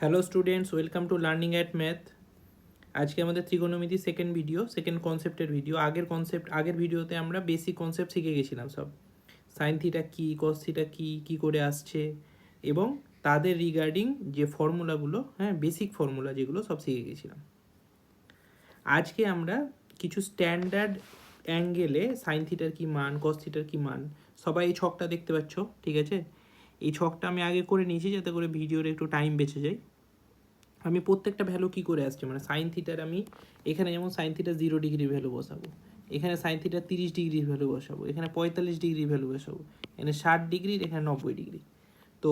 Hello students welcome to learning at math আজকে আমাদের ত্রিকোণমিতি সেকেন্ড ভিডিও সেকেন্ড কনসেপ্টের ভিডিও আগের কনসেপ্ট আগের ভিডিওতে আমরা বেসিক কনসেপ্ট শিখে গেছিলাম সব। সাইন থিটা কী কস থিটা কী কী করে আসছে? এবং তাদের রিগার্ডিং যে ফর্মুলাগুলো হ্যাঁ বেসিক ফর্মুলা যেগুলো সব শিখে গেছিলাম। আজকে আমরা কিছু স্ট্যান্ডার্ড অ্যাঙ্গেলে সাইন থিটার কী মান কস থিটার কী মান, সবাই এই ছকটা দেখতে পাচ্ছ, ঠিক আছে? এই ছকটা আমি আগে করে নিয়েছি যাতে করে ভিডিওর একটু টাইম বেঁচে যায়। আমি প্রত্যেকটা ভ্যালু কী করে আসছে? মানে সাইন থিটার আমি এখানে যেমন সাইন থিটার জিরো ডিগ্রি ভ্যালু বসাবো, এখানে সাইন থিটার তিরিশ ডিগ্রির ভ্যালু বসাবো, এখানে পঁয়তাল্লিশ ডিগ্রি ভ্যালু বসাবো, এখানে ষাট ডিগ্রি এখানে নব্বই ডিগ্রি তো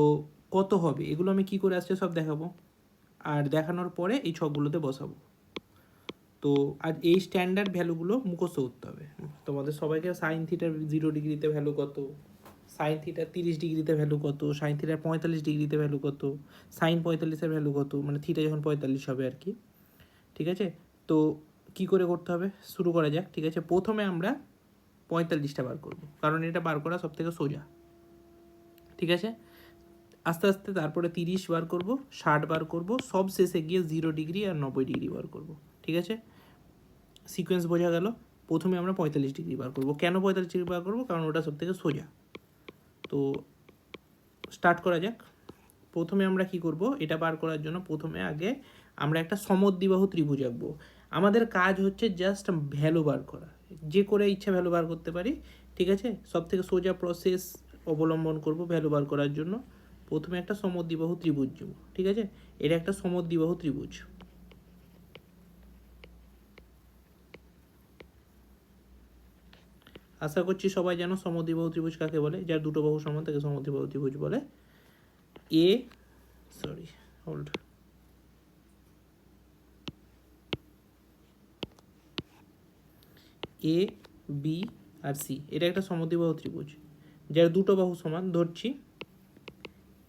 কত হবে? এগুলো আমি কী করে আসছে সব দেখাবো। আর দেখানোর পরে এই ছকগুলোতে বসাবো। তো আর এই স্ট্যান্ডার্ড ভ্যালুগুলো মুখস্থ করতে হবে। তোমাদের সবাইকে সাইন থিটার জিরো ডিগ্রিতে ভ্যালু কত? সাইন থিটার তিরিশ ডিগ্রিতে ভ্যালু কত? সাইন থিটার পঁয়তাল্লিশ ডিগ্রিতে ভ্যালু কত? সাইন পঁয়তাল্লিশের ভ্যালু কত? মানে থিটা যখন পঁয়তাল্লিশ হবে আর কি। ঠিক আছে? তো কি করে করতে হবে? শুরু করা যাক, ঠিক আছে? প্রথমে আমরা পঁয়তাল্লিশটা বার করব, কারণ এটা বার করা সব থেকে সোজা। ঠিক আছে? আস্তে আস্তে তারপরে তিরিশ বার করব, ষাট বার করব, সব শেষে গিয়ে জিরো ডিগ্রি আর নব্বই ডিগ্রি বার করব। ঠিক আছে? সিকোয়েন্স বোঝা গেল। প্রথমে আমরা পঁয়তাল্লিশ ডিগ্রি বার করব। কেন পঁয়তাল্লিশ ডিগ্রি বার করব? কারণ ওটা সব থেকে সোজা। তো স্টার্ট করা যাক। প্রথমে আমরা কি করব? এটা বার করার জন্য প্রথমে আগে আমরা একটা সমদ্বিবাহু ত্রিভুজ আঁকবো। আমাদের কাজ হচ্ছে জাস্ট ভ্যালু বার করা। যে করে ইচ্ছা ভ্যালু বার করতে পারি, ঠিক আছে? সব থেকে সোজা প্রসেস অবলম্বন করব ভ্যালু বার করার জন্য। প্রথমে একটা সমদ্বিবাহু ত্রিভুজ যাব ঠিক আছে? এটা একটা সমদ্বিবাহু ত্রিভুজ। আশা করছি সবাই জানো সমদ্বিবাহু ত্রিভুজ কাকে বলে? যার দুটো বাহু সমান তাকে সমদ্বিবাহু ত্রিভুজ বলে। এ সরি হোল্ড এ বি আর সি এটা একটা সমদ্বিবাহু ত্রিভুজ। যার দুটো বাহু সমান, ধরছি।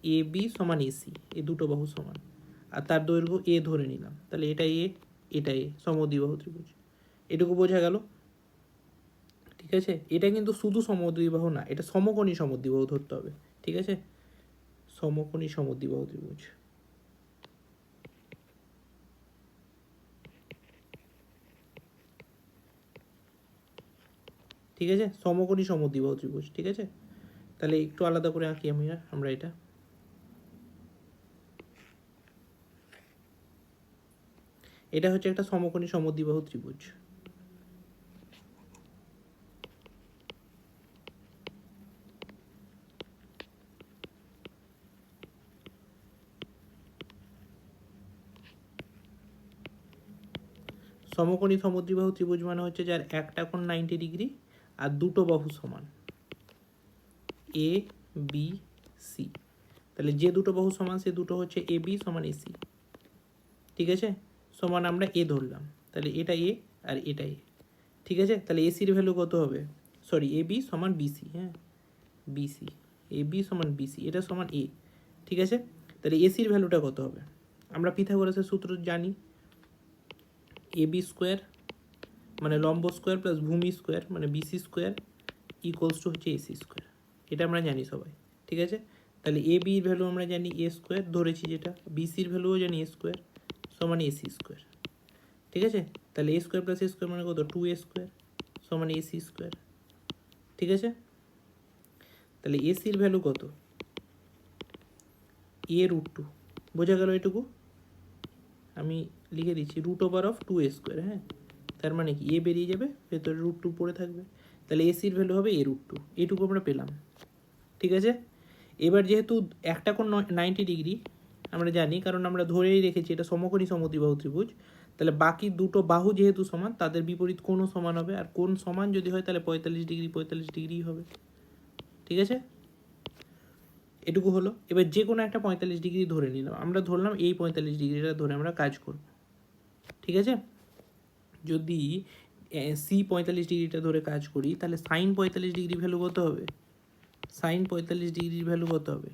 এ বি সমান এসি এ দুটো বাহু সমান। আর তার দৈর্ঘ্য এ ধরে নিলাম। তাহলে এটা এ এটা এ সমদ্বিবাহু ত্রিভুজ। এটুকু বোঝা গেল? ঠিক আছে? এটা কিন্তু শুধু সমদ্বিবাহ না, এটা সমকোণী সমদ্বিবাহু ধরতে হবে, ঠিক আছে? সমকোণী সমদ্বিবাহু ত্রিভুজ। ঠিক আছে? সমকোণী সমদ্বিবাহু ত্রিভুজ, ঠিক আছে? তাহলে একটু আলাদা করে আঁকি আমি আমরা এটা। এটা হচ্ছে একটা সমকোণী সমদ্বিবাহু ত্রিভুজ। সমকোণী সমদ্বিবাহু ত্রিভুজ মানে হচ্ছে যার একটা কোণ নাইনটি ডিগ্রি আর দুটো বাহু সমান। এ বি সি তাহলে যে দুটো বাহু সমান, সে দুটো হচ্ছে এ বি সমান এসি ঠিক আছে? সমান আমরা এ ধরলাম। তাহলে এটা এ আর এটা এ ঠিক আছে? তাহলে এসির ভ্যালু কত হবে? সরি এ বি সমান বিসি হ্যাঁ? বিসি এ বি সমান বিসি এটা সমান এ ঠিক আছে? তাহলে এসির ভ্যালুটা কত হবে? আমরা পিথাগোরাসের সূত্র জানি। এ বি স্কোয়ার মানে লম্ব স্কোয়ার প্লাস ভূমি স্কোয়ার মানে বিসি স্কোয়ার ইকুয়ালস টু হচ্ছে এসি স্কোয়ার এটা আমরা জানি সবাই, ঠিক আছে? তাহলে এ বির ভ্যালু আমরা জানি এ স্কোয়ার ধরেছি যেটা বিসির ভ্যালুও জানি এ স্কোয়ার সমান এসি স্কোয়ার ঠিক আছে? তাহলে A square plus A square মানে কত? টু এ স্কোয়ার সমান এসি স্কোয়ার ঠিক আছে? তাহলে এসির ভ্যালু কত? এ রুট টু বোঝা গেল এটুকু? আমি লিখে দিচ্ছি root over of two A square হ্যাঁ? তার মানে কি? এ বেরিয়ে যাবে, ভেতরে রুট টু পড়ে থাকবে। তাহলে এসির ভ্যালু হবে এ রুট টু এটুকু আমরা পেলাম। ঠিক আছে? এবার যেহেতু একটা কোণ নাইনটি ডিগ্রি আমরা জানি, কারণ আমরা ধরেই রেখেছি, এটা সমকোণী সমদ্বিবাহু ত্রিভুজ। তাহলে বাকি দুটো বাহু যেহেতু সমান, তাদের বিপরীত কোণও সমান হবে। আর কোণ সমান যদি হয়, তাহলে পঁয়তাল্লিশ ডিগ্রি পঁয়তাল্লিশ ডিগ্রি হবে। ঠিক আছে? এটুকু হলো। এবার যে কোনো একটা পঁয়তাল্লিশ ডিগ্রি ধরে নিলাম। আমরা ধরলাম এই পঁয়তাল্লিশ ডিগ্রিটা ধরে আমরা কাজ করব। ঠিক আছে? যদি সি পঁয়তাল্লিশ ডিগ্রিটা ধরে কাজ করি, তাহলে সাইন পঁয়তাল্লিশ ডিগ্রি ভ্যালু কত হবে? সাইন পঁয়তাল্লিশ ডিগ্রির ভ্যালু কত হবে?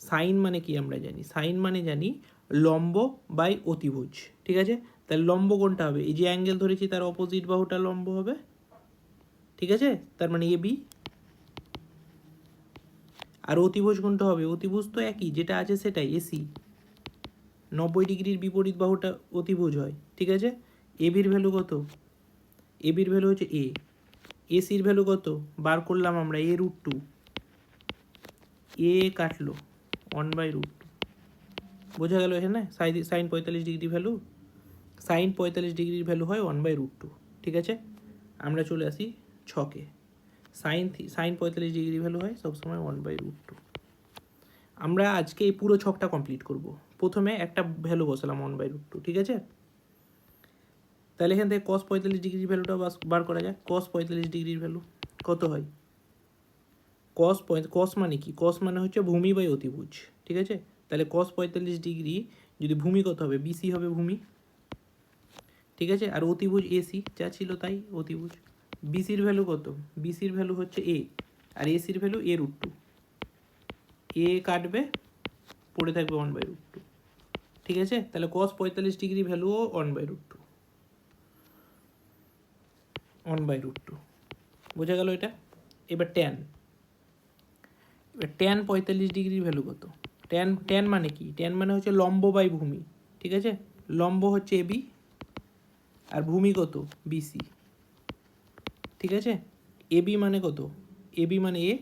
সাইন মানে কি আমরা জানি? সাইন মানে জানি লম্ব বাই অতিভুজ, ঠিক আছে? তাহলে লম্ব কোনটা হবে? এই যে অ্যাঙ্গেল ধরেছি, তার অপোজিট বাহুটা লম্ব হবে, ঠিক আছে? তার মানে এ বি আর অতিভুজ কোনটা হবে? অতিভুজ তো একই, যেটা আছে সেটাই এসি নব্বই ডিগ্রির বিপরীত বাহুটা অতিভুজ হয়, ঠিক আছে? এবির ভ্যালু কত? এবির ভ্যালু হচ্ছে এ এসির ভ্যালু কত? বার করলাম আমরা এ রুট টু এ কাটলো ওয়ান বাই রুট টু বোঝা গেল এখানে? সাইন পঁয়তাল্লিশ ডিগ্রি ভ্যালু সাইন পঁয়তাল্লিশ ডিগ্রির ভ্যালু হয় ওয়ান বাই রুট টু ঠিক আছে? আমরা চলে আসি ছকে। সাইন সাইন পঁয়তাল্লিশ ডিগ্রি ভ্যালু হয় সবসময় ওয়ান বাই রুট টু আমরা আজকে এই পুরো ছকটা কমপ্লিট করব। প্রথমে একটা ভ্যালু বসালাম ওয়ান বাই রুট টু ঠিক আছে? তাহলে এখান থেকে কস পঁয়তাল্লিশ ডিগ্রির ভ্যালুটা বার করা যায় কস পঁয়তাল্লিশ ডিগ্রির ভ্যালু কত হয়? কস কস মানে কি? কস মানে হচ্ছে ভূমি বাই অতিভুজ, ঠিক আছে? তাহলে কস পঁয়তাল্লিশ ডিগ্রি যদি ভূমি কত হবে? বিসি হবে ভূমি, ঠিক আছে? আর অতিভুজ এসি যা ছিল তাই অতিভুজ। বিসির ভ্যালু কত? বিসির ভ্যালু হচ্ছে এ আর এসির value A root two A কাটবে, পড়ে থাকবে ওয়ান বাই রুট টু ঠিক আছে? তাহলে কস পঁয়তাল্লিশ degree ভ্যালুও one by root two one by root two বোঝা গেল এটা? এবার ট্যান এবার ট্যান পঁয়তাল্লিশ ডিগ্রির ভ্যালু কত? ট্যান ট্যান মানে কি? ট্যান মানে হচ্ছে লম্ব বাই ভূমি, ঠিক আছে? লম্ব হচ্ছে এবি আর ভূমি কত? বিসি ঠিক আছে? এবি মানে কত? এবি মানে এ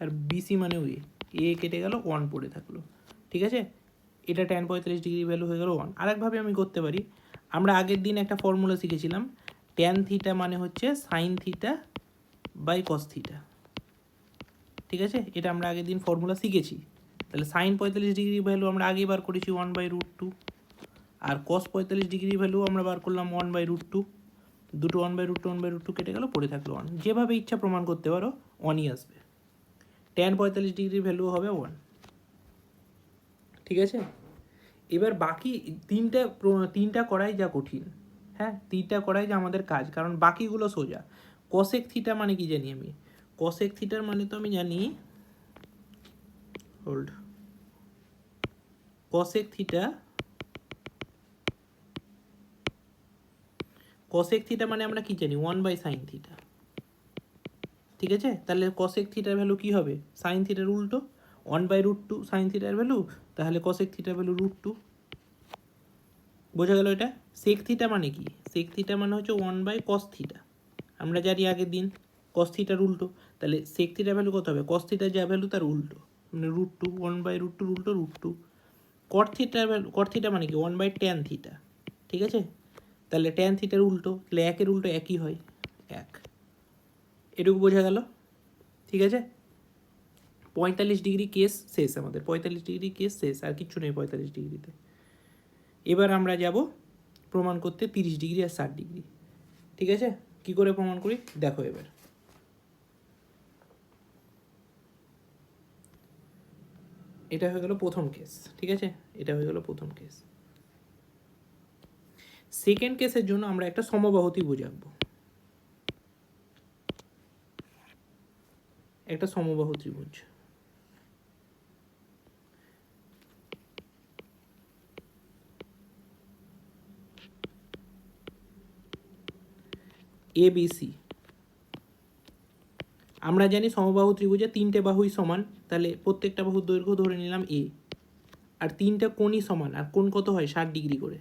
আর বিসি মানেও এ এ কেটে গেল ওয়ান পড়ে থাকল। ঠিক আছে? এটা ট্যান পঁয়তাল্লিশ ডিগ্রি ভ্যালু হয়ে গেল ওয়ান আরেকভাবে আমি করতে পারি, আমরা আগের দিন একটা ফর্মুলা শিখেছিলাম ট্যান থিটা মানে হচ্ছে sine theta by cos theta ঠিক আছে? এটা আমরা আগের দিন ফর্মুলা শিখেছি। তাহলে সাইন পঁয়তাল্লিশ ডিগ্রি ভ্যালু আমরা আগেই বার করেছি ওয়ান বাই রুট টু আর কস পঁয়তাল্লিশ ডিগ্রি ভ্যালু আমরা বার করলাম ওয়ান বাই রুট টু দুটো one by root two one by root two কেটে গেল, পড়ে থাকল ওয়ান যেভাবে ইচ্ছা প্রমাণ করতে পারো ওয়ানই আসবে। ট্যান পঁয়তাল্লিশ ডিগ্রি ভ্যালু হবে ওয়ান ঠিক আছে? এবার বাকি তিনটা তিনটা করাই যা কঠিন হ্যাঁ? তিনটা করাই যা আমাদের কাজ, কারণ বাকিগুলো সোজা। কসেক থিটা মানে কি জানি আমি? কসেক থিটার মানে তো আমি জানি hold cosec theta cosec theta মানে আমরা কি জানি? ওয়ান বাই সাইন থিটা ঠিক আছে? তাহলে কসেক থিটার ভ্যালু কি হবে? সাইন থিটার উল্টো। One by root two sine থিটার ভ্যালু তাহলে কসেক থিটার ভ্যালু রুট টু বোঝা গেল এটা? সেক থিটা মানে কি? সেক থিটা মানে হচ্ছে ওয়ান বাই কস থিটা আমরা জানি আগের দিন কস থিটার উল্টো। তাহলে সেক থিটার ভ্যালু কত হবে? কস থিটার যা ভ্যালু তার উল্টো। মানে root two one by root two উল্টো রুট টু কট থিটার ভ্যালু কট থিটা মানে কি? ওয়ান বাই ট্যান থিটা ঠিক আছে? তাহলে ট্যান থিটার উল্টো, তাহলে একের উল্টো একই হয়। এক। এটুকু বোঝা গেল? ঠিক আছে? পঁয়তাল্লিশ ডিগ্রি কেস শেষ আমাদের, পঁয়তাল্লিশ ডিগ্রি কেস শেষ, আর কিচ্ছু নেই পঁয়তাল্লিশ ডিগ্রিতে। এবার আমরা যাব প্রমাণ করতে তিরিশ ডিগ্রি আর ষাট ডিগ্রি। ঠিক আছে? কি করে প্রমাণ করি? দেখো এবার। এটা হয়ে গেল প্রথম কেস, ঠিক আছে? এটা হয়ে গেল প্রথম কেস। সেকেন্ড কেসের জন্য আমরা একটা সমবাহতি আঁকবো একটা সমবাহু ত্রিভুজ। এ বি সি আমরা জানি সমবাহু ত্রিভুজে তিনটে বাহুই সমান, তাহলে প্রত্যেকটা বাহুর দৈর্ঘ্য ধরে নিলাম এ আর তিনটা কোণই সমান, আর কোণ কত হয়? ষাট ডিগ্রি করে।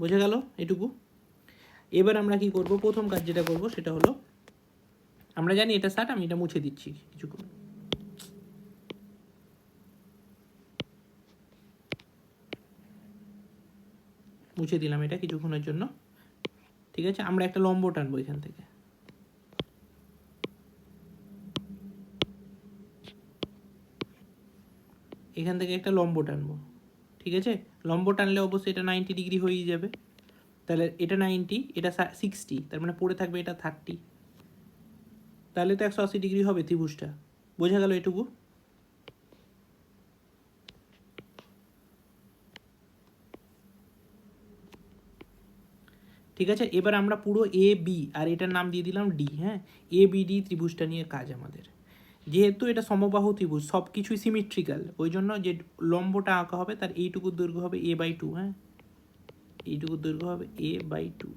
বোঝা গেল এটুকু? এবার আমরা কি করব? প্রথম কাজ যেটা করব সেটা হলো, আমরা জানি এটা ষাট, আমি এটা মুছে দিচ্ছি কিছুক্ষণ। মুছে দিলাম এটা কিছুক্ষণের জন্য। ঠিক আছে? আমরা একটা লম্ব টানবো এখান থেকে। এখান থেকে একটা লম্ব টানবো। ঠিক আছে? লম্ব টানলে অবশ্যই এটা নাইনটি ডিগ্রি হয়েই যাবে। তাহলে এটা নাইনটি এটা সিক্সটি তার মানে পড়ে থাকবে এটা থার্টি তাহলে তো একশো আশি ডিগ্রি হবে ত্রিভুজটা। বোঝা গেল এটুকু? ঠিক আছে? এবার আমরা পুরো এ বি আর এটার নাম দিয়ে দিলাম ডি হ্যাঁ? এ বি ডি ত্রিভুজটা নিয়ে কাজ আমাদের। যেহেতু এটা সমবাহু ত্রিভুজ সব কিছুই সিমিট্রিক্যাল ওই জন্য যে লম্বটা আঁকা হবে তার এইটুকুর দৈর্ঘ্য হবে এ বাই টু হ্যাঁ? এইটুকুর দৈর্ঘ্য হবে এ বাই টু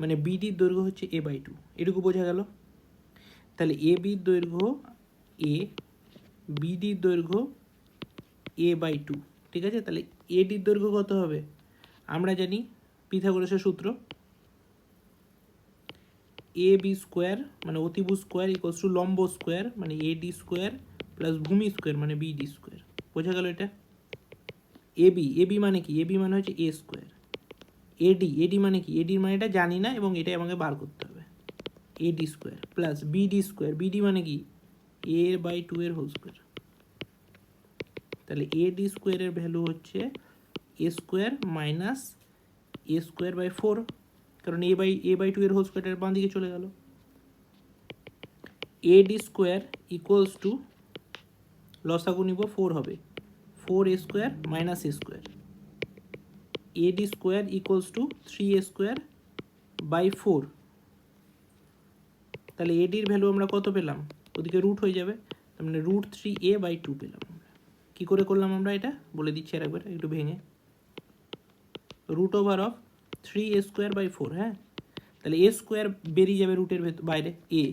মানে বিডির দৈর্ঘ্য হচ্ছে এ বাই টু এটুকু বোঝা গেল? তাহলে এ বির দৈর্ঘ্য এ বিডির দৈর্ঘ্য এ বাই টু ঠিক আছে? তাহলে এডির দৈর্ঘ্য কত হবে? আমরা জানি পিথাগোরাসের সূত্র, এ বি স্কোয়ার মানে অতিভুজ স্কোয়ার ইকোয়াস টু লম্ব স্কোয়ার মানে এ ডি স্কোয়ার প্লাস ভূমি স্কোয়ার মানে বি ডি স্কোয়ার। বোঝা গেল এটা? এ বি এ বি মানে কি? এ বি মানে হচ্ছে এ স্কোয়ার। এডি এডি মানে কি? এডির মানে এটা জানি না এবং এটাই আমাকে বার করতে হবে। AD square plus BD square. BD মানে কি? এ বাই টু এর হোল স্কোয়ার। তাহলে এ ডি স্কোয়ারের ভ্যালু হচ্ছে A square minus A square by four কারণ A by A by two এর হোল স্কোয়ারটার বাঁ দিকে চলে গেল। A D square equals to লসাগু নিব ফোর হবে। Four A square minus A square A D square equals to three A square by four তাহলে এডির ভ্যালু আমরা কত পেলাম? ওদিকে রুট হয়ে যাবে। তার মানে root three A by two পেলাম আমরা। কী করে করলাম আমরা এটা? বলে দিচ্ছি আর একবার একটু ভেঙে। Root over of three A square by four হ্যাঁ? তাহলে এ স্কোয়ার বেরিয়ে যাবে রুটের ভেতর বাইরে এ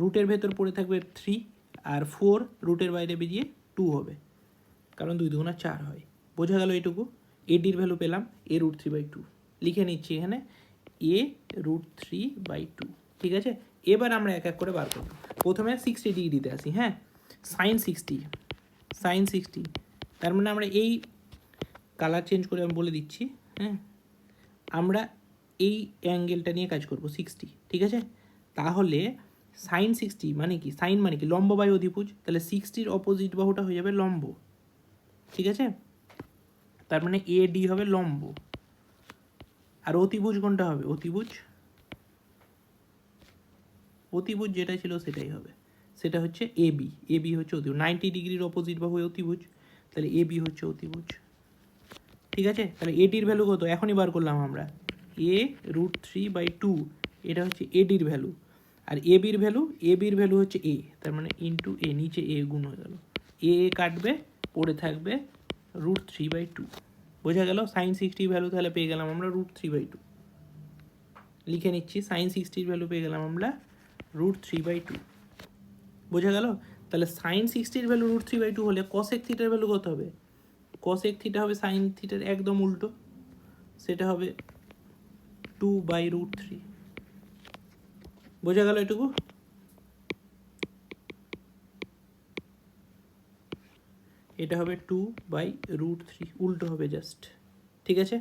রুটের ভেতর পড়ে থাকবে থ্রি আর ফোর রুটের বাইরে বেরিয়ে টু হবে। কারণ দুই দুগুণা চার হয়। বোঝা গেল এটুকু এডির ভ্যালু পেলাম A root three by two লিখে নিচ্ছি এখানে A root three by two ঠিক আছে? এবার আমরা এক এক করে বার করব। প্রথমে সিক্সটি ডিগ্রিতে আসি হ্যাঁ? সাইন সিক্সটি সাইন সিক্সটি তার মানে আমরা এই কালার চেঞ্জ করে আমি বলে দিচ্ছি। হ্যাঁ। আমরা এই অ্যাঙ্গেলটা নিয়ে কাজ করব সিক্সটি ঠিক আছে? তাহলে সাইন সিক্সটি মানে কি? সাইন মানে কি? লম্ব বাই অধিভুজ। তাহলে সিক্সটির অপোজিট বাহুটা হয়ে যাবে লম্ব। ঠিক আছে? তার মানে এ ডি হবে লম্ব। আর অতিভুজ কোনটা হবে? অতিভুজ? অতিভুজ যেটা ছিল সেটাই হবে। সেটা হচ্ছে এ বি এ বি হচ্ছে অতিভুজ। নাইনটি ডিগ্রির অপোজিট বাহু অতিভুজ। তাহলে এ বি হচ্ছে অতিভুজ। ঠিক আছে? তাহলে এডির ভ্যালু কত? এখনই বার করলাম আমরা। A root three by two এটা হচ্ছে এডির ভ্যালু আর এ বির ভ্যালু এ বির ভ্যালু হচ্ছে এ তার মানে ইন্টু এ নিচে এ গুণ হয়ে গেল। এ এ কাটবে, পড়ে থাকবে রুট থ্রি বাই টু বোঝা গেল? সাইন সিক্সটির ভ্যালু তাহলে পেয়ে গেলাম আমরা রুট থ্রি বাই টু লিখে নিচ্ছি সাইন সিক্সটির ভ্যালু পেয়ে গেলাম আমরা রুট থ্রি বাই টু বোঝা গেল? তাহলে sine সিক্সটির value root three by two হলে কসেক থিটার ভ্যালু কত হবে? কসেক থিটা হবে সাইন থিটার একদম উল্টো। সেটা হবে টু বাই রুট থ্রি বোঝা গেল এটুকু? এটা হবে টু বাই রুট থ্রি উল্টো হবে জাস্ট ঠিক আছে?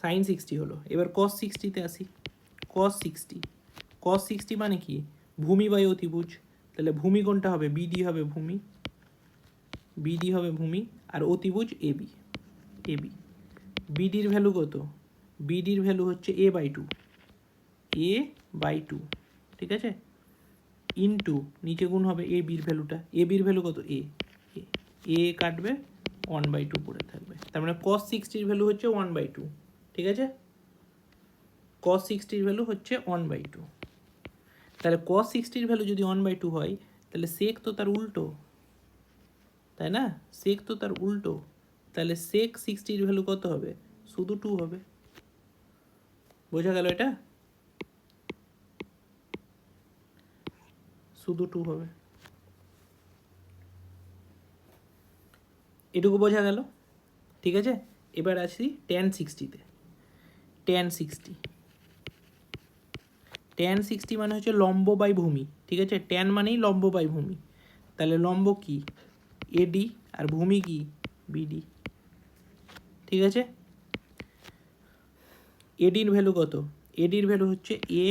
সাইন সিক্সটি হলো। এবার কস সিক্সটিতে আসি। কস সিক্সটি কস সিক্সটি মানে কি? ভূমি বাই অতিভুজ তাহলে ভূমি কোনটা হবে? বিডি হবে ভূমি। বিডি হবে ভূমি আর অতিভুজ এবি এবি বিডির ভ্যালু কত? বিডির ভ্যালু হচ্ছে A by two A by two ঠিক আছে? ইনটু নিচে গুণ হবে এ বির ভ্যালুটা এ বির ভ্যালু কত? এ এ কাটবে ওয়ান বাই টু পড়ে থাকবে। তার মানে কস সিক্সটির ভ্যালু হচ্ছে ওয়ান বাই টু ঠিক আছে? কস সিক্সটির ভ্যালু হচ্ছে ওয়ান বাই টু তাহলে কস সিক্সটির ভ্যালু যদি ওয়ান বাই টু হয়, তাহলে সেক তো তার উল্টো। তাই না? সেক তো তার উল্টো। তাহলে সেক সিক্সটির ভ্যালু কত হবে? শুধু টু হবে। বোঝা গেল এটা? শুধু টু হবে। এটুকু বোঝা গেল? ঠিক আছে? এবার আসি টেন সিক্সটিতে টেন সিক্সটি টেন সিক্সটি মানে হচ্ছে লম্ব বাই ভূমি। ঠিক আছে? টেন মানেই লম্ব বাই ভূমি। তাহলে লম্ব কি? এডি আর ভূমি কি? বিডি ঠিক আছে? এডির ভ্যালু কত? এডির ভ্যালু হচ্ছে A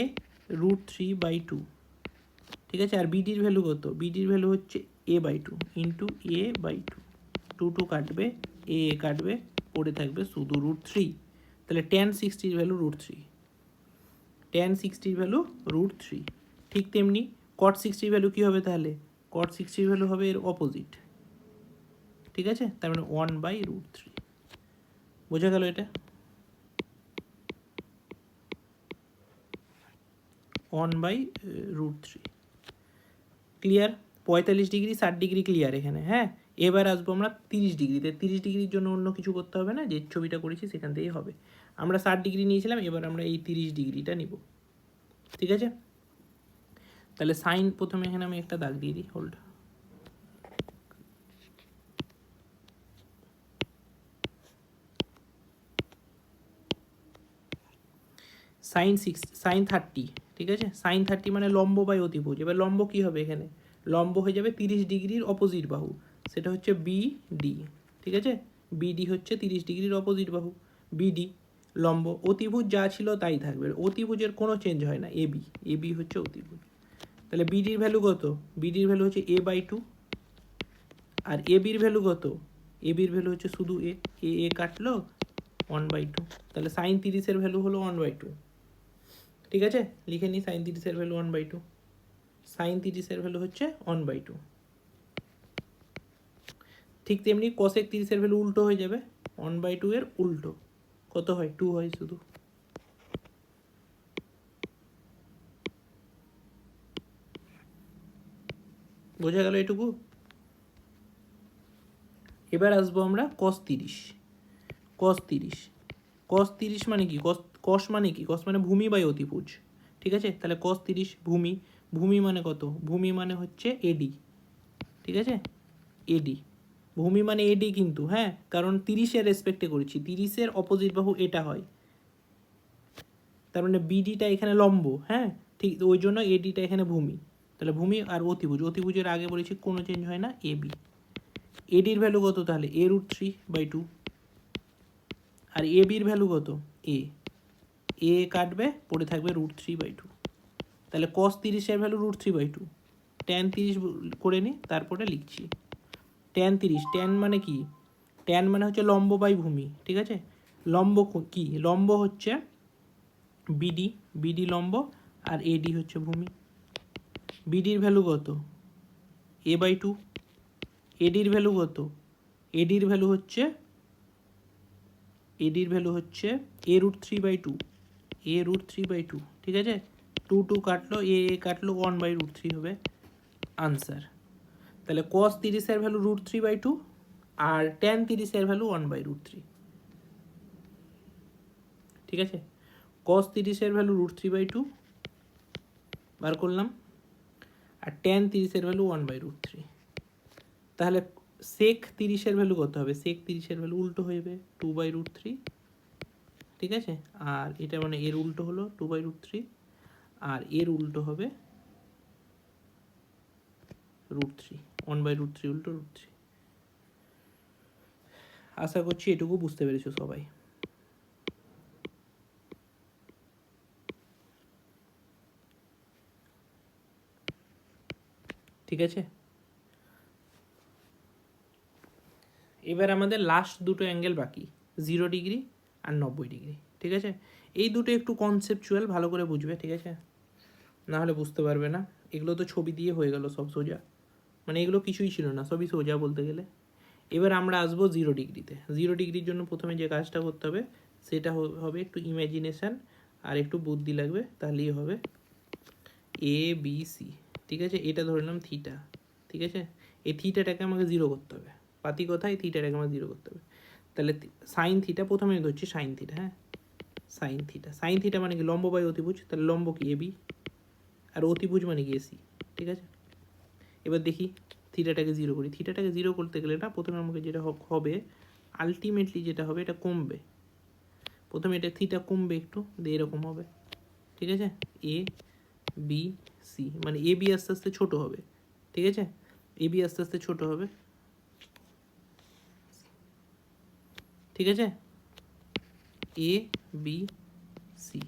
root three by two ঠিক আছে? আর বিডির ভ্যালু কত? বিডির ভ্যালু হচ্ছে A by two into A by two two two কাটবে এ এ কাটবে, পড়ে থাকবে শুধু রুট থ্রি তাহলে টেন সিক্সটির ভ্যালু রুট থ্রি টেন সিক্সটির ভ্যালু রুট থ্রি ঠিক তেমনি কট সিক্সটির ভ্যালু কী হবে তাহলে? কট সিক্সটির ভ্যালু হবে এর অপোজিট ঠিক আছে? তার মানে ওয়ান বাই রুট থ্রি বোঝা গেল এটা? One by root three clear পঁয়তাল্লিশ ডিগ্রি, ষাট ডিগ্রি ক্লিয়ার এখানে হ্যাঁ? এবার আসব আমরা তিরিশ ডিগ্রিতে তিরিশ ডিগ্রির জন্য অন্য কিছু করতে হবে না? যে ছবিটা করেছি সেখান থেকেই হবে। আমরা ষাট ডিগ্রি নিয়েছিলাম, এবার আমরা এই তিরিশ ডিগ্রিটা নিব। ঠিক আছে? তাহলে সাইন প্রথমে এখানে আমি একটা দাগ দিয়ে দিই hold sine six sine thirty ঠিক আছে? সাইন থার্টি মানে লম্ব বাই অতিভুজ। এবার লম্ব কী হবে এখানে? লম্ব হয়ে যাবে তিরিশ ডিগ্রির অপোজিট বাহু। সেটা হচ্ছে বি ডি ঠিক আছে? বিডি হচ্ছে তিরিশ ডিগ্রির অপোজিট বাহু। বিডি লম্ব। অতিভুজ যা ছিল তাই থাকবে। অতিভুজের কোনো চেঞ্জ হয় না এবি এবি হচ্ছে অতিভুজ। তাহলে বিডির ভ্যালু কত? বিডির ভ্যালু হচ্ছে এ বাই টু আর এবির ভ্যালু কত? এবির ভ্যালু হচ্ছে শুধু এ এ এ কাটলো ওয়ান বাই টু তাহলে সাইন তিরিশের ভ্যালু হলো ওয়ান বাই টু ঠিক আছে? লিখে নিই সাইন তিরিশের value one by two sine তিরিশের ভ্যালু হচ্ছে ওয়ান বাই টু ঠিক তেমনি কসেক তিরিশের ভ্যালু উল্টো হয়ে যাবে। ওয়ান বাই টু এর উল্টো। কত হয়? টু হয় শুধু। বোঝা গেল এটুকু? এবার আসব আমরা কস তিরিশ। কস তিরিশ। কস তিরিশ মানে কি? কস কস মানে কি? কস মানে ভূমি বাই অতিভুজ। ঠিক আছে? তাহলে কস তিরিশ, ভূমি। ভূমি মানে কত? ভূমি মানে হচ্ছে এডি ঠিক আছে? এডি ভূমি মানে এডি কিন্তু হ্যাঁ? কারণ তিরিশের রেসপেক্টে করেছি। তিরিশের অপোজিট বাহু এটা হয়। তার মানে বিডিটা এখানে লম্ব হ্যাঁ? ঠিক ওই জন্য এডিটা এখানে ভূমি। তাহলে ভূমি আর অতিভুজ। অতিভুজের আগে বলেছি কোনো চেঞ্জ হয় না এবি এডির ভ্যালু কত তাহলে? A root three by two R A বির ভ্যালু কত? এ এ কাটবে, পড়ে থাকবে রুট থ্রি বাই টু তাহলে কস তিরিশের value root three by two tan তিরিশ করে নিই তারপরে লিখছি। ট্যান তিরিশ ট্যান মানে কি? ট্যান মানে হচ্ছে লম্ব বাই ভূমি, ঠিক আছে? লম্ব কি লম্ব হচ্ছে বিডি বিডি লম্ব, আর এডি হচ্ছে ভূমি। বিডির ভ্যালু কত? এ বাই টু এডির ভ্যালু কত? এডির ভ্যালু হচ্ছে এডির ভ্যালু হচ্ছে A root three by two A root three by two ঠিক আছে? টু টু কাটলো এ এ কাটলো ওয়ান বাই রুট থ্রি হবে। আনসার তাহলে কস তিরিশের value root three by two R tan তিরিশের value one by root three ঠিক আছে? কস তিরিশের value root three by two বার করলাম। আর টেন তিরিশের value one by root three তাহলে সেক তিরিশের ভ্যালু কত হবে? সেক তিরিশের ভ্যালু উল্টো হয়ে যাবে টু বাই রুট থ্রি ঠিক আছে? আর এটা মানে এর উল্টো হলো টু বাই রুট থ্রি আর এর উল্টো হবে root three one by root three উল্টো রুট থ্রি আশা করছি এটুকু বুঝতে পেরেছ সবাই। ঠিক আছে? এবার আমাদের লাস্ট দুটো অ্যাঙ্গেল বাকি জিরো ডিগ্রি আর নব্বই ডিগ্রি ঠিক আছে? এই দুটো একটু কনসেপচুয়াল ভালো করে বুঝবে, ঠিক আছে? না হলে বুঝতে পারবে না। এগুলো তো ছবি দিয়ে হয়ে গেল সব সোজা। মানে এগুলো কিছুই ছিল না, সবই সোজা বলতে গেলে। এবার আমরা আসব জিরো ডিগ্রিতে জিরো ডিগ্রির জন্য প্রথমে যে কাজটা করতে হবে, সেটা হবে একটু ইমাজিনেশান আর একটু বুদ্ধি লাগবে, তাহলেই হবে এ বি সি ঠিক আছে? এটা ধরে নিলাম থিটা ঠিক আছে? এই থিটাটাকে আমাকে জিরো করতে হবে। পাতি কথায় থিটাটাকে আমাকে জিরো করতে হবে। তাহলে সাইন থিটা প্রথমে ধরছি সাইন থিটা হ্যাঁ? সাইন থিটা সাইন থিটা মানে কি লম্ব বাই অতিভুজ? তাহলে লম্ব কি? এবি আর অতিভুজ মানে কি? এসি ঠিক আছে? এবার দেখি থিটাটাকে জিরো করি। থিটাটাকে জিরো করতে গেলে না প্রথমে আমাকে যেটা হবে আলটিমেটলি যেটা হবে এটা কমবে। প্রথমে এটা থিটা কমবে একটু, দিয়ে এরকম হবে। ঠিক আছে? এ বি সি মানে এ বি আস্তে আস্তে ছোটো হবে। ঠিক আছে? এ বি আস্তে আস্তে ছোটো হবে। ঠিক আছে? এ বি সি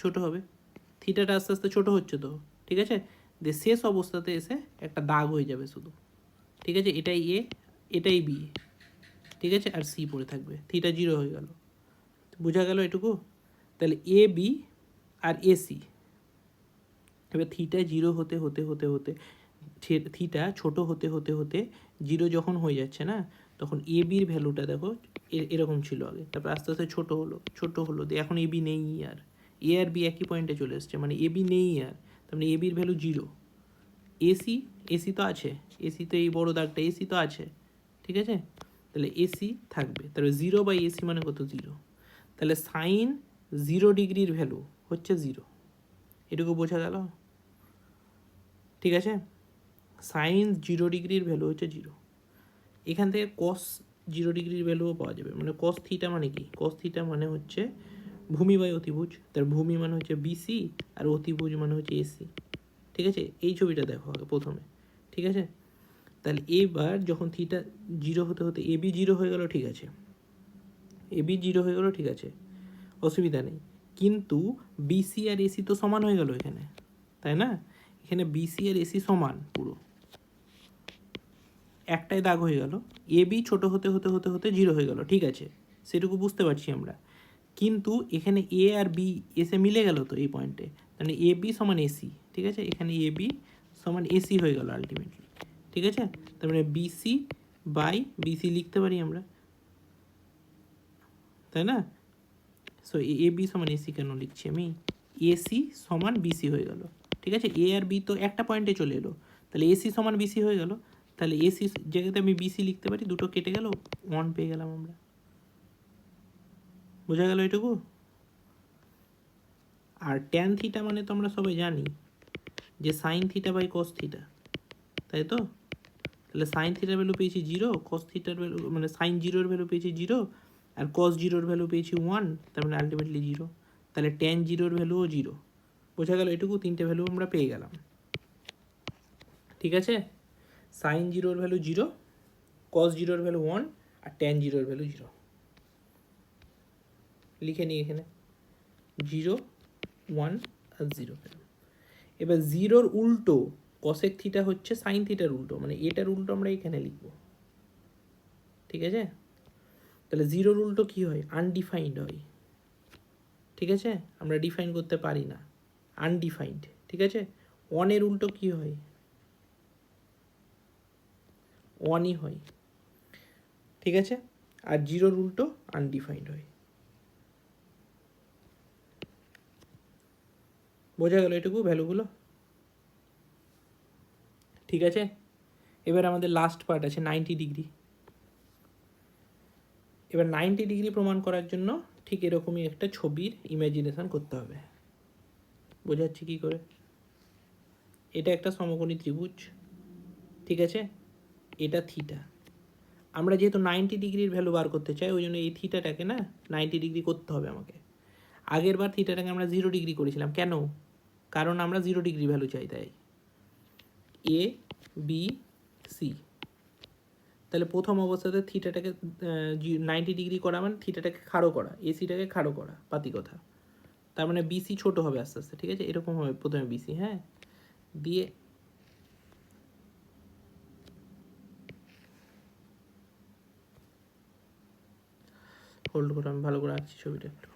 ছোট হবে। থিটাটা আস্তে আস্তে ছোট হচ্ছে তো, ঠিক আছে? দিয়ে শেষ অবস্থাতে এসে একটা দাগ হয়ে যাবে শুধু, ঠিক আছে? এটাই এ এটাই বি ঠিক আছে? আর সি পড়ে থাকবে। থিটা জিরো হয়ে গেল। বোঝা গেল এটুকু? তাহলে এ বি আর এ সি এবার থিটা জিরো হতে হতে হতে হতে, থিটা ছোট হতে হতে হতে জিরো যখন হয়ে যাচ্ছে না তখন এ বির ভ্যালুটা দেখো এরকম ছিল আগে। তারপর আস্তে আস্তে ছোট হলো ছোট হলো, দিয়ে এখন এ বি নেই আর। এ আর বি একই পয়েন্টে চলে এসছে মানে এ বি নেই আর। তার মানে বির ভ্যালু জিরো এসি এসি তো আছে। এসি তো এই বড় দাগটা এসি তো আছে। ঠিক আছে? তাহলে এসি থাকবে। তাহলে জিরো বাই এসি মানে কত? জিরো তাহলে সাইন জিরো ডিগ্রির ভ্যালু হচ্ছে জিরো এটুকু বোঝা গেল? ঠিক আছে? সাইন জিরো ডিগ্রির ভ্যালু হচ্ছে জিরো এখান থেকে কস জিরো ডিগ্রির ভ্যালুও পাওয়া যাবে। মানে কস থিটা মানে কি? কস থিটা মানে হচ্ছে ভূমি বাই অতিভুজ। তার ভূমি মানে হচ্ছে বিসি আর অতিভুজ মানে হচ্ছে এসি ঠিক আছে? এই ছবিটা দেখো আগে প্রথমে। ঠিক আছে? তাহলে এবার যখন থিটা জিরো হতে হতে এবি জিরো হয়ে গেল, ঠিক আছে? এবি জিরো হয়ে গেল, ঠিক আছে? অসুবিধা নেই। কিন্তু বিসি আর এসি তো সমান হয়ে গেল এখানে। তাই না? এখানে বিসি আর এসি সমান পুরো। একটাই দাগ হয়ে গেল। এ, বি ছোটো হতে হতে হতে হতে জিরো হয়ে গেল, ঠিক আছে? সেটুকু বুঝতে পারছি আমরা। কিন্তু এখানে এ আর বি এসে মিলে গেল তো এই পয়েন্টে মানে এ বি সমান এসি ঠিক আছে? এখানে এ বি সমান এসি হয়ে গেল আলটিমেটলি ঠিক আছে? তার মানে বিসি বাই বিসি লিখতে পারি আমরা। তাই না? সো এ বি সমান এসি কেন লিখছি আমি? এসি সমান বিসি হয়ে গেল, ঠিক আছে? এ আর বি তো একটা পয়েন্টে চলে এলো। তাহলে এসি সমান বিসি হয়ে গেল। তাহলে এসি জায়গাতে আমি বিসি লিখতে পারি, দুটো কেটে গেল ওয়ান পেয়ে গেলাম আমরা। বোঝা গেল এটুকু? আর ট্যান থিটা মানে তো আমরা সবাই জানি যে sine theta by cos theta তাই তো? তাহলে সাইন থিটার ভ্যালু পেয়েছি জিরো কস থিটার ভ্যালু মানে সাইন জিরোর ভ্যালু পেয়েছি জিরো আর কস জিরোর ভ্যালু পেয়েছি ওয়ান তার মানে আলটিমেটলি জিরো তাহলে ট্যান জিরোর ভ্যালুও জিরো বোঝা গেল এটুকু? তিনটে ভ্যালু আমরা পেয়ে গেলাম। ঠিক আছে? সাইন জিরোর ভ্যালু জিরো কস জিরোর ভ্যালু ওয়ান আর ট্যান জিরোর ভ্যালু জিরো লিখে নিই এখানে। জিরো ওয়ান আর জিরো এবার জিরোর উল্টো কসেক থিটা হচ্ছে সাইন থিটার উল্টো মানে এটার উল্টো আমরা এখানে লিখব। ঠিক আছে? তাহলে জিরোর উল্টো কী হয়? আনডিফাইন্ড হয়। ঠিক আছে? আমরা ডিফাইন করতে পারি না। আনডিফাইন্ড ঠিক আছে? ওয়ানের উল্টো কী হয়? ওয়ানই হয়। ঠিক আছে? আর জিরোর উল্টো আনডিফাইন্ড হয়। বোঝা গেল এটুকু ভ্যালুগুলো? ঠিক আছে? এবার আমাদের লাস্ট পার্ট আছে নাইনটি ডিগ্রি এবার নাইনটি ডিগ্রি প্রমাণ করার জন্য ঠিক এরকমই একটা ছবির ইমাজিনেশন করতে হবে। বোঝাচ্ছি কি করে? এটা একটা সমকোণী ত্রিভুজ। ঠিক আছে? এটা থিটা আমরা যেহেতু নাইনটি ডিগ্রির ভ্যালু বার করতে চাই ওই জন্য এই থিটাটাকে না নাইনটি ডিগ্রি করতে হবে আমাকে। আগের বার থিটাটাকে আমরা জিরো ডিগ্রি করেছিলাম। কেন? কারণ আমরা জিরো ডিগ্রি ভ্যালু চাই তাই। এ বি সি তাহলে প্রথম অবস্থাতে থিটাটাকে নাইনটি ডিগ্রি করা মানে থিটাটাকে খাড়ো করা। এসিটাকে খাড়ো করা পাতি কথা। তার মানে বিসি ছোট হবে আস্তে আস্তে, ঠিক আছে? এরকম হবে প্রথমে বিসি হ্যাঁ? দিয়ে হোল্ড করে আমি ভালো করে আঁকছি ছবিটা একটু।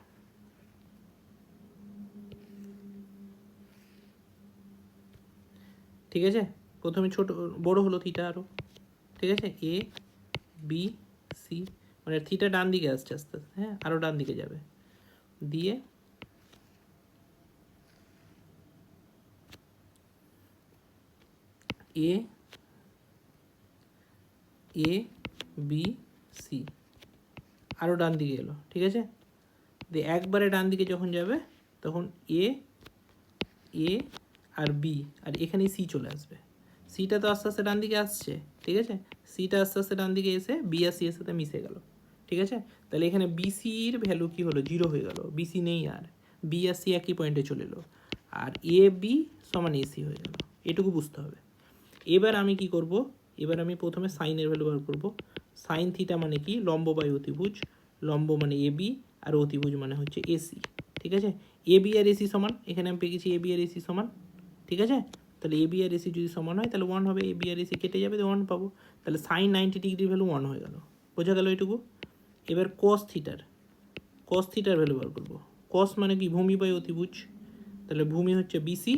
ঠিক আছে? প্রথমে ছোট, বড় হলো থিটা আরও ঠিক আছে? এ বি সি মানে থিটা ডান দিকে আসছে আস্তে আস্তে হ্যাঁ? আরও ডান দিকে যাবে। দিয়ে এ এ বি সি আরও ডান দিকে এলো, ঠিক আছে? দিয়ে একবারে ডান দিকে যখন যাবে, তখন এ এ আর বি, আর এখানেই সি চলে আসবে। সিটা তো আস্তে আস্তে ডান দিকে আসছে, ঠিক আছে? সিটা আস্তে আস্তে ডান দিকে এসে বি আর সি এর সাথে মিশে গেল, ঠিক আছে? তাহলে এখানে বিসির ভ্যালু কি হলো? জিরো হয়ে গেল বিসি নেই আর, বি আর সি একই পয়েন্টে চলে এলো, আর এ, বি সমান এসি হয়ে গেল, এটুকু বুঝতে হবে। এবার আমি কি করব? এবার আমি প্রথমে সাইনের ভ্যালু বার করব। সাইন থিটা মানে কি? লম্ব বাই অতিভুজ। লম্ব মানে এ বি আর অতিভুজ মানে হচ্ছে এসি ঠিক আছে? এ বি আর এসি সমান। এখানে আমি পেয়ে গেছি এ বি আর এসি সমান। ঠিক আছে? তাহলে এ বি আর এসি যদি সমান হয়, তাহলে ওয়ান হবে। এ বি আর এসি কেটে যাবে তো ওয়ান পাবো। তাহলে সাইন নাইনটি ডিগ্রির ভ্যালু ওয়ান হয়ে গেল। বোঝা গেল এটুকু? এবার কস থিটার কস থিটার ভ্যালু বার করব। কস মানে কি? ভূমি বাই অতিভুজ। তাহলে ভূমি হচ্ছে বিসি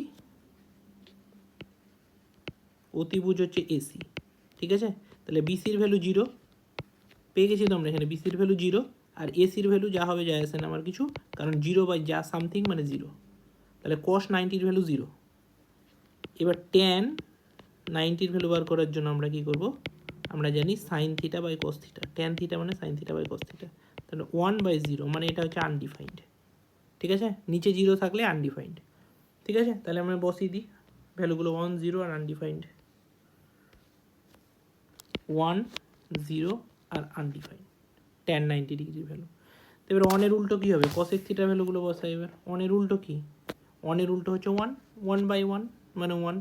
অতিভুজ হচ্ছে এসি ঠিক আছে? তাহলে বিসির ভ্যালু জিরো পেয়ে গেছি তো আমরা এখানে বিসির ভ্যালু জিরো আর এসির ভ্যালু যা হবে যায় আসে না আমার কিছু, কারণ জিরো বাই যা সামথিং মানে জিরো তাহলে কস নাইনটির ভ্যালু জিরো এবার টেন নাইনটির ভ্যালু বার করার জন্য আমরা কি করব? আমরা জানি sine theta by cos theta tan theta মানে sine theta by cos theta তাহলে ওয়ান বাই জিরো মানে এটা হচ্ছে আনডিফাইন্ড ঠিক আছে? নিচে জিরো থাকলে আনডিফাইন্ড ঠিক আছে? তাহলে আমরা বসিয়ে দিই। ভ্যালুগুলো ওয়ান জিরো আর আনডিফাইন্ড ওয়ান জিরো আর undefined tan ninety degree value তো এবার অনের উল্টো কী হবে? কসেক থিটার ভ্যালুগুলো বসাই এবার। অনের উল্টো কী? অনের উল্টো হচ্ছে ওয়ান ওয়ান বাই ওয়ান মানে ওয়ান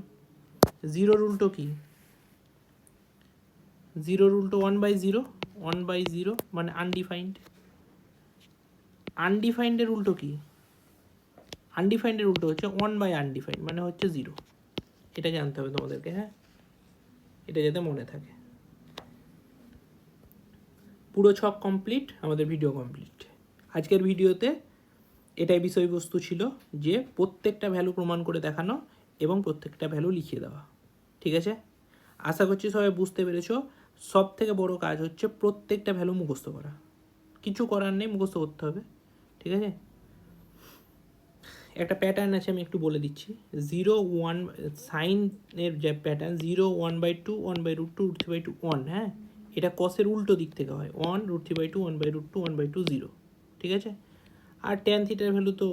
জিরোর উল্টো কী? জিরোর উল্টো one by zero one by zero মানে আনডিফাইন্ড আনডিফাইন্ডের উল্টো কী? আনডিফাইন্ডের উল্টো হচ্ছে ওয়ান বাই আনডিফাইন্ড মানে হচ্ছে জিরো এটা জানতে হবে তোমাদেরকে হ্যাঁ? এটা যাতে মনে থাকে। পুরো ছক কমপ্লিট আমাদের ভিডিও কমপ্লিট আজকের ভিডিওতে এটাই বিষয়বস্তু ছিল যে প্রত্যেকটা ভ্যালু প্রমাণ করে দেখানো এবং প্রত্যেকটা ভ্যালু লিখিয়ে দেওয়া। ঠিক আছে? আশা করছি সবাই বুঝতে পেরেছ। সব থেকে বড় কাজ হচ্ছে প্রত্যেকটা ভ্যালু মুখস্থ করা। কিছু করার নেই, মুখস্থ করতে হবে। ঠিক আছে? একটা প্যাটার্ন আছে, আমি একটু বলে দিচ্ছি। জিরো ওয়ান সাইনের যে pattern zero one by two one by root two three by two one হ্যাঁ? এটা কসের উল্টো দিক থেকে হয়। One root three by two one by root two one by two zero ঠিক আছে? আর ট্যান থিটার ভ্যালু তো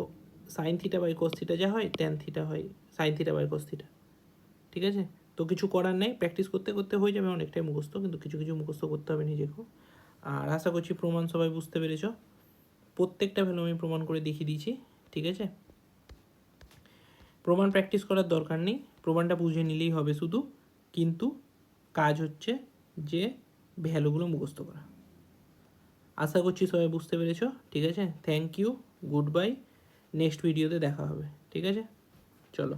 sine theta by cos theta যা হয় ট্যান থিটা হয় sine theta by cos theta ঠিক আছে? তো কিছু করার নেই। প্র্যাকটিস করতে করতে হয়ে যাবে অনেকটাই মুখস্থ, কিন্তু কিছু কিছু মুখস্থ করতে হবে নিজেকেও। আর আশা করছি প্রমাণ সবাই বুঝতে পেরেছ। প্রত্যেকটা ভ্যালু আমি প্রমাণ করে দেখিয়ে দিয়েছি। ঠিক আছে? প্রমাণ প্র্যাকটিস করার দরকার নেই। প্রমাণটা বুঝে নিলেই হবে শুধু। কিন্তু কাজ হচ্ছে যে ভ্যালুগুলো মুখস্থ করা। আশা করছি সবাই বুঝতে পেরেছ, ঠিক আছে? Thank you good bye next ভিডিওতে দেখা হবে, ঠিক আছে? চলো।